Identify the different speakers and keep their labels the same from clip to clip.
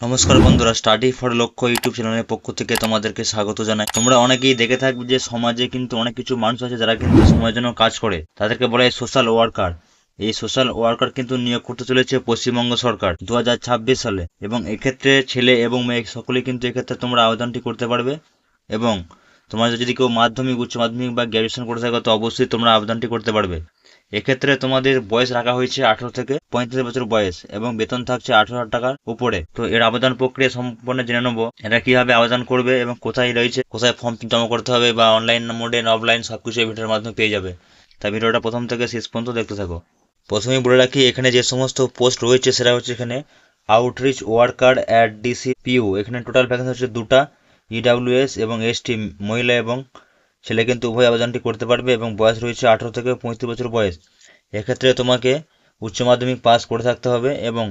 Speaker 1: নমস্কার বন্ধুরা study for লক্ষ্য ইউটিউব চ্যানেলের পক্ষ থেকে তোমাদেরকে স্বাগত জানাই। তোমরা অনেকেই দেখে থাকবে যে সমাজে কিন্তু অনেক কিছু মানুষ আছে যারা কিন্তু সমাজের জন্য কাজ করে। তাদেরকে বলা হয় সোশ্যাল ওয়ার্কার এই সোশ্যাল ওয়ার্কার কিন্তু নিয়োগ করতে চলেছে পশ্চিমবঙ্গ সরকার দু হাজার ছাব্বিশ সালে। এবং এক্ষেত্রে ছেলে এবং মেয়ে সকলেই কিন্তু এক্ষেত্রে তোমরা আবেদনটি করতে পারবে। এবং তোমাদের যদি কেউ মাধ্যমিক, উচ্চ মাধ্যমিক বা গ্র্যাজুয়েশন করে থাকো, তো অবশ্যই তোমরা আবেদনটি করতে পারবে। এক্ষেত্রে তোমাদের বয়স রাখা হয়েছে আঠারো থেকে পঁয়ত্রিশ বছর বয়স এবং বেতন থাকছে আঠারো হাজার টাকার উপরে। তো এর আবেদন প্রক্রিয়া সম্পূর্ণ জেনে নেব। এটা কীভাবে আবেদন করবে এবং কোথায় রয়েছে, কোথায় ফর্ম জমা করতে হবে বা অনলাইন মোডে অফলাইন সব কিছু এই ভিডিওর মাধ্যমে পেয়ে যাবে। তাই ভিডিওটা প্রথম থেকে শেষ পর্যন্ত দেখতে থাকো। প্রথমেই বলে রাখি, এখানে যে সমস্ত পোস্ট রয়েছে সেটা হচ্ছে এখানে outreach worker at DC PU এখানে টোটাল ভ্যাকেন্সি হচ্ছে দুটা ইডাব্লিউএস এবং এসটি মহিলা এবং ছেলে কিন্তু উভয় আবেদনটি করতে পারবে এবং বয়স রয়েছে আঠারো থেকে পঁয়ত্রিশ বছর বয়স। এক্ষেত্রে তোমাকে উচ্চ মাধ্যমিক পাস করে থাকতে হবে এবং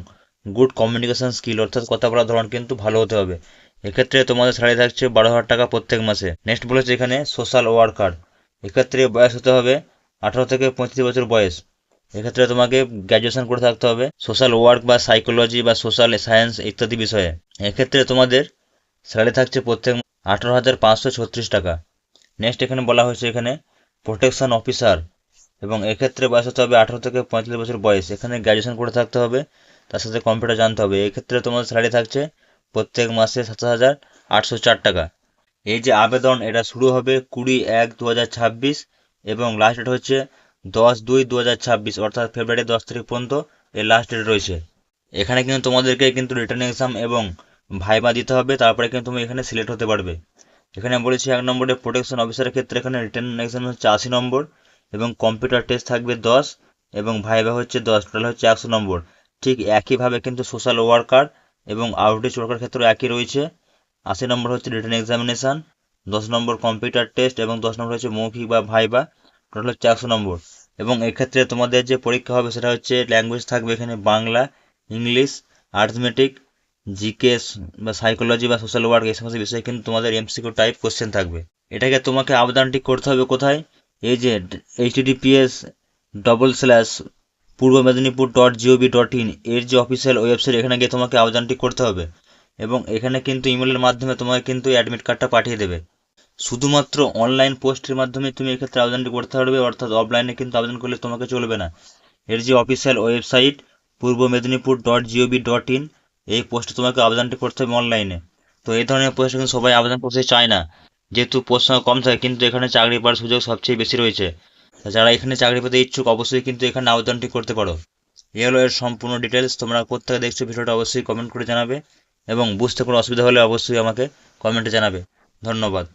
Speaker 1: গুড কমিউনিকেশন স্কিল অর্থাৎ কথা বলার ধরন কিন্তু ভালো হতে হবে। এক্ষেত্রে তোমাদের স্যালারি থাকছে বারো হাজার টাকা প্রত্যেক মাসে। নেক্সট বলেছে এখানে সোশ্যাল ওয়ার্কার এক্ষেত্রে বয়স হতে হবে আঠারো থেকে পঁয়ত্রিশ বছর বয়স। এক্ষেত্রে তোমাকে গ্র্যাজুয়েশন করে থাকতে হবে সোশ্যাল ওয়ার্ক বা সাইকোলজি বা সোশ্যাল সায়েন্স ইত্যাদি বিষয়ে। এক্ষেত্রে তোমাদের স্যালারি থাকছে প্রত্যেক আঠারো হাজার পাঁচশো ছত্রিশ টাকা। নেক্সট এখানে বলা হয়েছে এখানে প্রোটেকশন অফিসার এবং এক্ষেত্রে বয়স হতে হবে আঠারো থেকে পঁয়তাল্লিশ বছর বয়স। এখানে গ্র্যাজুয়েশন করে থাকতে হবে, তার সাথে কম্পিউটার জানতে হবে। এক্ষেত্রে তোমাদের স্যালারি থাকছে প্রত্যেক মাসে সাত হাজার আটশো চার টাকা। এই যে আবেদন, এটা শুরু হবে কুড়ি এক দু হাজার ছাব্বিশ এবং লাস্ট ডেট হচ্ছে দশ দুই দু হাজার ছাব্বিশ, অর্থাৎ ফেব্রুয়ারি দশ তারিখ পর্যন্ত এর লাস্ট ডেট রয়েছে। এখানে কিন্তু তোমাদেরকে কিন্তু রিটার্ন এক্সাম এবং ভাইবা দিতে হবে, তারপরে কিন্তু তুমি এখানে সিলেক্ট হতে পারবে। এখানে বলেছি এক নম্বরে প্রোটেকশন অফিসারের ক্ষেত্রে এখানে রিটার্ন এক্সাম হচ্ছে আশি নম্বর এবং কম্পিউটার টেস্ট থাকবে দশ এবং ভাইবা হচ্ছে দশ টোটাল হচ্ছে একশো নম্বর। ঠিক একইভাবে কিন্তু সোশ্যাল ওয়ার্কার এবং আউটরিচ ওয়ার্কার ক্ষেত্রেও একই রয়েছে। আশি নম্বর হচ্ছে রিটার্ন এক্সামিনেশান দশ নম্বর কম্পিউটার টেস্ট এবং দশ নম্বর হচ্ছে মৌখিক বা ভাইবা টোটাল হচ্ছে একশো নম্বর। এবং এক্ষেত্রে তোমাদের যে পরীক্ষা হবে সেটা হচ্ছে ল্যাঙ্গুয়েজ থাকবে এখানে বাংলা ইংলিশ আর্থমেটিক জিকেস বা সাইকোলজি বা সোশ্যাল ওয়ার্ক এই সমস্ত বিষয়ে কিন্তু তোমাদের এমসিকিউ টাইপ কোশ্চেন থাকবে। এটাকে তোমাকে আবেদনটি করতে হবে কোথায়? এই যে HTTPS double slash Purba Medinipur dot GOV dot in এর যে অফিসিয়াল ওয়েবসাইট এখানে গিয়ে তোমাকে আবেদনটি করতে হবে। এবং এখানে কিন্তু ইমেলের মাধ্যমে তোমাকে কিন্তু অ্যাডমিট কার্ডটা পাঠিয়ে দেবে। শুধুমাত্র অনলাইন পোস্টের মাধ্যমে তুমি এক্ষেত্রে আবেদনটি করতে পারবে, অর্থাৎ অফলাইনে কিন্তু আবেদন করলে তোমাকে চলবে না। এর যে official website Purba Medinipur dot GOV dot in এই পোস্টে তোমাকে আবেদনটি করতে হবে অনলাইনে। তো এই ধরনের পোস্টে কিন্তু সবাই আবেদন করতে চায় না। যেহেতু পোস্ট সংখ্যা কম থাকে, কিন্তু এখানে চাকরি পাওয়ার সুযোগ সবচেয়ে বেশি রয়েছে। যারা এখানে চাকরি পেতে ইচ্ছুক, অবশ্যই কিন্তু এখানে আবেদনটি করতে পারো। এ হলো এর সম্পূর্ণ ডিটেলস তোমরা কোথায় দেখছ ভিডিওটা অবশ্যই কমেন্ট করে জানাবে। এবং বুঝতে কোনো অসুবিধা হলে অবশ্যই আমাকে কমেন্টে জানাবে। ধন্যবাদ।